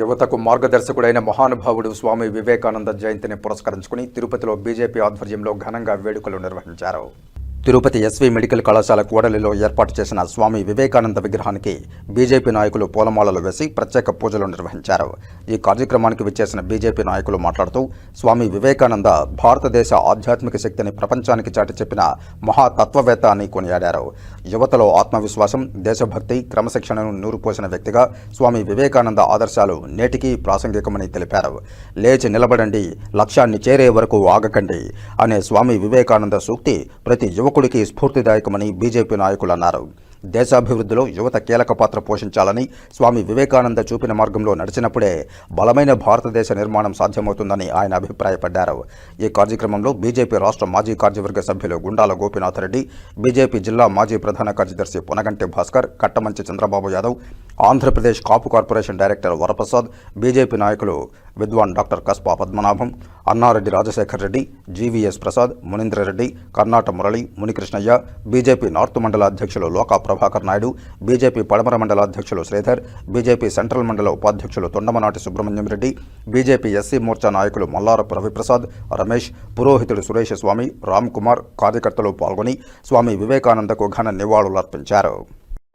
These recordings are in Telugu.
యువతకు మార్గదర్శకుడైన మహానుభావుడు స్వామి వివేకానంద జయంతిని పురస్కరించుకుని తిరుపతిలో బీజేపీ ఆధ్వర్యంలో ఘనంగా వేడుకలు నిర్వహించారు. తిరుపతి ఎస్వి మెడికల్ కళాశాల కూడలిలో ఏర్పాటు చేసిన స్వామి వివేకానంద విగ్రహానికి బీజేపీ నాయకులు పూలమాలలు వేసి ప్రత్యేక పూజలు నిర్వహించారు. ఈ కార్యక్రమానికి విచ్చేసిన బీజేపీ నాయకులు మాట్లాడుతూ స్వామి వివేకానంద భారతదేశ ఆధ్యాత్మిక శక్తిని ప్రపంచానికి చాటి చెప్పిన మహాతత్వవేత్త అని కొనియాడారు. యువతలో ఆత్మవిశ్వాసం దేశభక్తి క్రమశిక్షణను నూరుపోసిన వ్యక్తిగా స్వామి వివేకానంద ఆదర్శాలు నేటికీ ప్రాసంగికమని తెలిపారు. లేచి నిలబడండి లక్ష్యాన్ని చేరే వరకు ఆగకండి అనే స్వామి వివేకానంద సూక్తి ప్రతి యువకుడికి స్ఫూర్తిదాయకమని బీజేపీ నాయకులు అన్నారు. దేశాభివృద్ధిలో యువత కీలక పాత్ర పోషించాలని స్వామి వివేకానంద చూపిన మార్గంలో నడిచినప్పుడే బలమైన భారతదేశ నిర్మాణం సాధ్యమవుతుందని ఆయన అభిప్రాయపడ్డారు. ఈ కార్యక్రమంలో బీజేపీ రాష్ట్ర మాజీ కార్యవర్గ సభ్యులు గుండాల గోపీనాథ్ రెడ్డి బీజేపీ జిల్లా మాజీ ప్రధాన కార్యదర్శి Punaganti Bhaskar Kattamanchi Chandrababu Yadav Andhra Pradesh Kapu corporation director Varaprasad BJP నాయకులు విద్వాన్ doctor Kaspa Padmanabham Annareddy Rajasekhar Reddy GVS Prasad Munindrareddy Karnata Murali Munikrishnaiah BJP north మండల అధ్యక్షులు లోకా ప్రభాకర్ నాయుడు బీజేపీ పడమర మండల అధ్యక్షులు శ్రీధర్ బీజేపీ సెంట్రల్ మండల ఉపాధ్యక్షులు తొండమనాటి సుబ్రహ్మణ్యం రెడ్డి బీజేపీ ఎస్సీ మోర్చా నాయకులు మల్లారపు రవిప్రసాద్ రమేష్ పురోహితుడు సురేష్ స్వామి రామ్ కుమార్ కార్యకర్తలు పాల్గొని స్వామి వివేకానందకు ఘన నివాళులర్పించారు.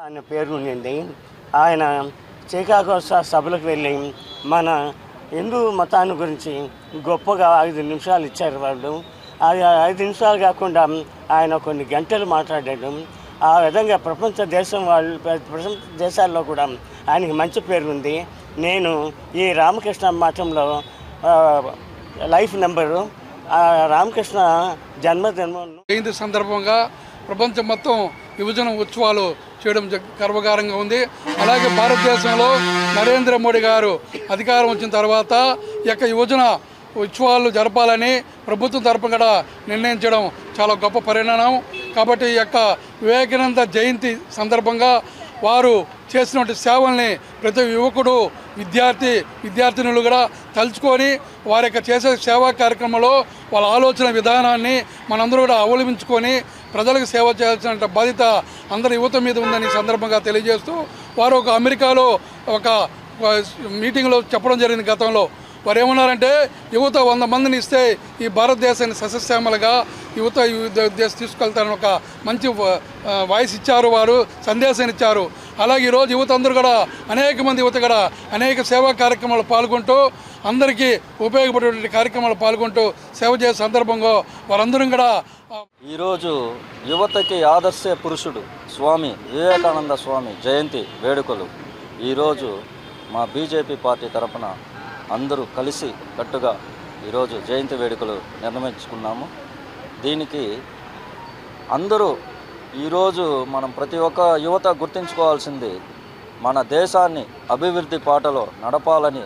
ఆయన పేరు ఉండింది ఆయన శ్రీకాకుళ సభలకు వెళ్ళి మన హిందూ మతాన్ని గురించి గొప్పగా ఐదు నిమిషాలు ఇచ్చారు వాళ్ళు. ఐదు నిమిషాలు కాకుండా ఆయన కొన్ని గంటలు మాట్లాడాడు. ఆ విధంగా ప్రపంచ దేశం వాళ్ళు ప్రపంచ దేశాల్లో కూడా ఆయనకి మంచి పేరు ఉంది. నేను ఈ రామకృష్ణ మఠంలో లైఫ్ నెంబరు రామకృష్ణ జన్మదినం జయంతి సందర్భంగా ప్రపంచం మొత్తం యువజన ఉత్సవాలు చేయడం జ- గర్వకారంగా ఉంది. అలాగే భారతదేశంలో నరేంద్ర మోడీ గారు అధికారం వచ్చిన తర్వాత ఈ యొక్క యువజన ఉత్సవాలు జరపాలని ప్రభుత్వం తరపున కూడా నిర్ణయించడం చాలా గొప్ప పరిణామం. కాబట్టి ఈ యొక్క వివేకానంద జయంతి సందర్భంగా వారు చేసినటువంటి సేవల్ని ప్రతి యువకుడు విద్యార్థి విద్యార్థినులు కూడా తలుచుకొని వారి యొక్క చేసే సేవా కార్యక్రమంలో వాళ్ళ ఆలోచన విధానాన్ని మనందరూ కూడా అవలంబించుకొని ప్రజలకు సేవ చేయాల్సిన బాధ్యత అందరి యువత మీద ఉందని సందర్భంగా తెలియజేస్తూ వారు ఒక అమెరికాలో ఒక మీటింగ్లో చెప్పడం జరిగింది గతంలో. వారు ఏమన్నారంటే యువత వంద మందిని ఇస్తే ఈ భారతదేశాన్ని సస్యశ్యామలుగా యువత దేశం తీసుకెళ్తారని ఒక మంచి వాయిస్ ఇచ్చారు వారు సందేశాన్ని ఇచ్చారు. అలాగే ఈరోజు యువత అందరూ కూడా అనేక మంది యువత కూడా అనేక సేవా కార్యక్రమాలు పాల్గొంటూ అందరికీ ఉపయోగపడేటువంటి కార్యక్రమాలు పాల్గొంటూ సేవ చేసే సందర్భంగా వారందరం కూడా ఈరోజు యువతకి ఆదర్శ పురుషుడు స్వామి వివేకానంద స్వామి జయంతి వేడుకలు. ఈరోజు మా బీజేపీ పార్టీ తరఫున అందరూ కలిసి కట్టుగా ఈరోజు జయంతి వేడుకలు నిర్ణయించుకున్నాము దీనికి అందరూ ఈరోజు మనం ప్రతి ఒక్క యువత గుర్తుంచుకోవాల్సింది మన దేశాన్ని అభివృద్ధి పాటలో నడపాలని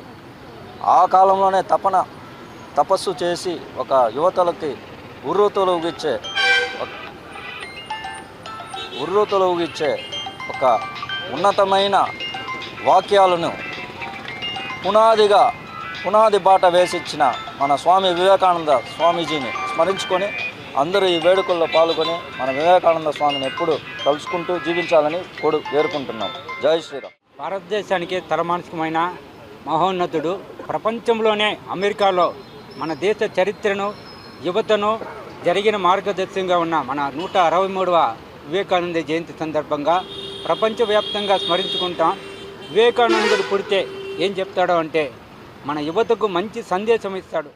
ఆ కాలంలోనే తపన తపస్సు చేసి ఒక యువతలకి ఉర్రూతలుగిచ్చే ఉర్రూతలుగిచ్చే ఒక ఉన్నతమైన వాక్యాలను పునాదిగా పునాది బాట వేసిచ్చిన మన స్వామి వివేకానంద స్వామీజీని స్మరించుకొని అందరూ ఈ వేడుకల్లో పాల్గొని మన వివేకానంద స్వామిని ఎప్పుడు తలుచుకుంటూ జీవించాలని కోడు వేరుకుంటున్నాం జై శ్రీరామ్. భారతదేశానికి తలమానసికమైన మహోన్నతుడు ప్రపంచంలోనే అమెరికాలో మన దేశ చరిత్రను యువతను జరిగిన మార్గదర్శకంగా ఉన్న మన నూట అరవై మూడవ వివేకానంద జయంతి సందర్భంగా ప్రపంచవ్యాప్తంగా స్మరించుకుంటాం వివేకానందుడు పుడితే ఏం చెప్తాడో అంటే మన యువతకు మంచి సందేశం ఇస్తాడు.